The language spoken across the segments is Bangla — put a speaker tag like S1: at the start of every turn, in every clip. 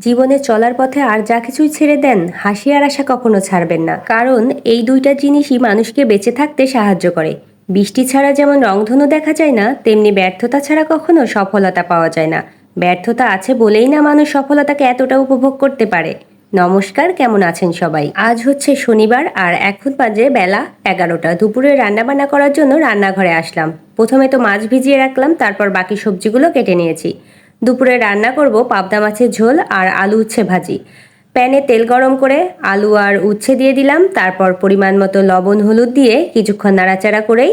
S1: জীবনে চলার পথে আর যা কিছুই ছেড়ে দেন, হাসি আর আশা কখনো ছাড়বেন না। কারণ, এই দুইটা জিনিসই মানুষকে বেঁচে থাকতে সাহায্য করে। বৃষ্টি ছাড়া যেমন রংধনু দেখা যায় না, তেমনি ব্যর্থতা ছাড়া কখনো সফলতা পাওয়া যায় না। ব্যর্থতা আছে বলেই না মানুষ সফলতাকে এতটা উপভোগ করতে পারে। নমস্কার, কেমন আছেন সবাই? আজ হচ্ছে শনিবার আর এখন বাজে বেলা এগারোটা। দুপুরে রান্নাবান্না করার জন্য রান্নাঘরে আসলাম। প্রথমে তো মাছ ভিজিয়ে রাখলাম, তারপর বাকি সবজিগুলো কেটে নিয়েছি। দুপুরে রান্না করব পাবদা মাছের ঝোল আর আলু উচ্ছে ভাজি। প্যানে তেল গরম করে আলু আর উচ্ছে দিয়ে দিলাম, তারপর পরিমাণ মতো লবণ হলুদ দিয়ে কিছুক্ষণ নাড়াচাড়া করেই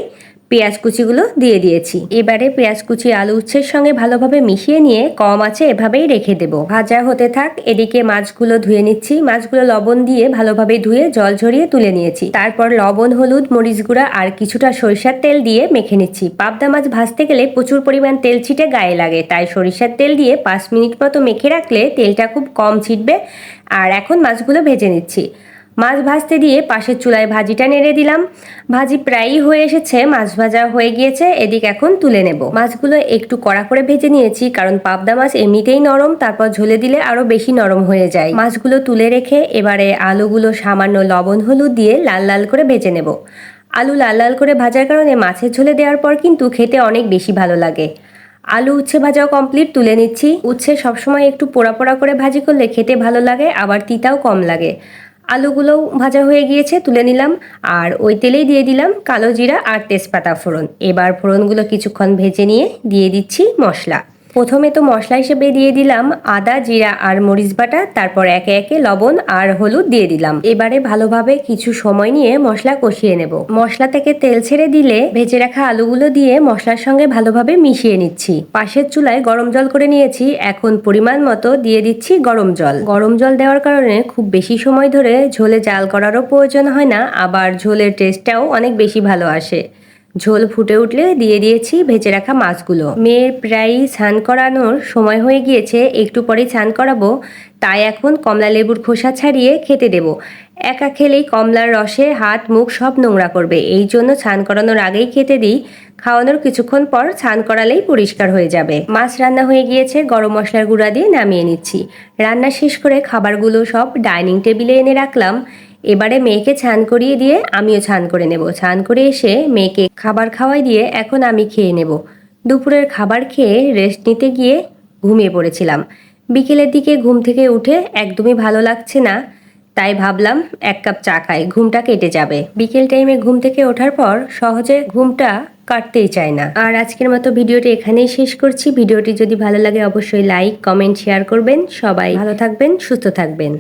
S1: পেঁয়াজ কুচিগুলো দিয়ে দিয়েছি। এবারে পেঁয়াজ কুচি আলু উচ্ছের সঙ্গে ভালোভাবে মিশিয়ে নিয়ে কম আছে এভাবেই রেখে দেব। ভাজা হতে থাক, এদিকে মাছগুলো ধুয়ে নিচ্ছি। মাছগুলো লবণ দিয়ে ভালোভাবে ধুয়ে জল ঝরিয়ে তুলে নিয়েছি। তারপর লবণ, হলুদ, মরিচ গুঁড়া আর কিছুটা সরিষার তেল দিয়ে মেখে নিচ্ছি। পাবদা মাছ ভাজতে গেলে প্রচুর পরিমাণ তেল ছিটে গায়ে লাগে, তাই সরিষার তেল দিয়ে পাঁচ মিনিট মতো মেখে রাখলে তেলটা খুব কম ছিটবে। আর এখন মাছগুলো ভেজে নিচ্ছি। মাছ ভাজতে দিয়ে পাশের চুলায় ভাজিটা নেড়ে দিলাম। ভাজি প্রায়ই হয়ে এসেছে, মাছ ভাজা হয়ে গিয়েছে, এদিক এখন তুলে নেব। মাছগুলো একটু কড়া করে ভেজে নিয়েছি, কারণ পাবদা মাছ এমনিতেই নরম, তারপর ঝোলে দিলে আরও বেশি নরম হয়ে যায়। মাছগুলো তুলে রেখে এবারে আলুগুলো সামান্য লবণ, হলুদ দিয়ে লাল লাল করে ভেজে নেব। আলু লাল লাল করে ভাজার কারণে মাছের ঝোলে দেওয়ার পর কিন্তু খেতে অনেক বেশি ভালো লাগে। আলু উচ্ছে ভাজাও কমপ্লিট, তুলে নিচ্ছি। উচ্ছে সবসময় একটু পোড়া পোড়া করে ভাজি করলে খেতে ভালো লাগে, আবার তিতাও কম লাগে। আলুগুলোও ভাজা হয়ে গিয়েছে, তুলে নিলাম। আর ওই তেলেই দিয়ে দিলাম কালো জিরা আর তেজপাতা ফোড়ন। এবার ফোড়নগুলো কিছুক্ষণ ভেজে নিয়ে দিয়ে দিচ্ছি মশলা। প্রথমে তো মশলা হিসেবে দিয়ে দিলাম আদা, জিরা আর মরিচ বাটা, তারপর একে একে লবণ আর হলুদ দিয়ে দিলাম। এবারে ভালোভাবে কিছু সময় নিয়ে মশলা কষিয়ে নেব। মশলা থেকে তেল ছেড়ে দিলে ভেজে রাখা আলুগুলো দিয়ে মশলার সঙ্গে ভালোভাবে মিশিয়ে নিচ্ছি। পাশের চুলায় গরম জল করে নিয়েছি। এখন পরিমাণ মতো দিয়ে দিচ্ছি গরম জল। গরম জল দেওয়ার কারণে খুব বেশি সময় ধরে ঝোলে জাল করারও প্রয়োজন হয় না। আবার ঝোলের টেস্টটাও অনেক বেশি ভালো আসে। ঝোল ফুটে উঠলে দিয়ে দিয়েছি ভেজে রাখা মাছগুলো। মেয়ের প্রায়ই স্নান করানোর সময় হয়ে গিয়েছে, একটু পরে স্নান করাবো, তাই এখন কমলা লেবুর খোসা ছাড়িয়ে খেতে দেব। একা খেলেই কমলার রসে হাত, মুখ সব নোংরা করবে, এই জন্য স্নান করানোর আগেই খেতে দিই। খাওয়ানোর কিছুক্ষণ পর স্নান করালেই পরিষ্কার হয়ে যাবে। মাছ রান্না হয়ে গিয়েছে, গরম মশলার গুঁড়া দিয়ে নামিয়ে নিচ্ছি। রান্না শেষ করে খাবারগুলো সব ডাইনিং টেবিলে এনে রাখলাম। এবারে মেয়েকে ছান করিয়ে দিয়ে আমিও ছান করে নেব। ছান করে এসে মেয়েকে খাবার খাওয়াই দিয়ে এখন আমি খেয়ে নেব। দুপুরের খাবার খেয়ে রেস্ট নিতে গিয়ে ঘুমিয়ে পড়েছিলাম। বিকেলের দিকে ঘুম থেকে উঠে একদমই ভালো লাগছে না, তাই ভাবলাম এক কাপ চা খাই, ঘুমটা কেটে যাবে। বিকেল টাইমে ঘুম থেকে ওঠার পর সহজে ঘুমটা কাটতেই চায় না। আর আজকের মতো ভিডিওটি এখানেই শেষ করছি। ভিডিওটি যদি ভালো লাগে অবশ্যই লাইক কমেন্ট শেয়ার করবেন। সবাই ভালো থাকবেন, সুস্থ থাকবেন।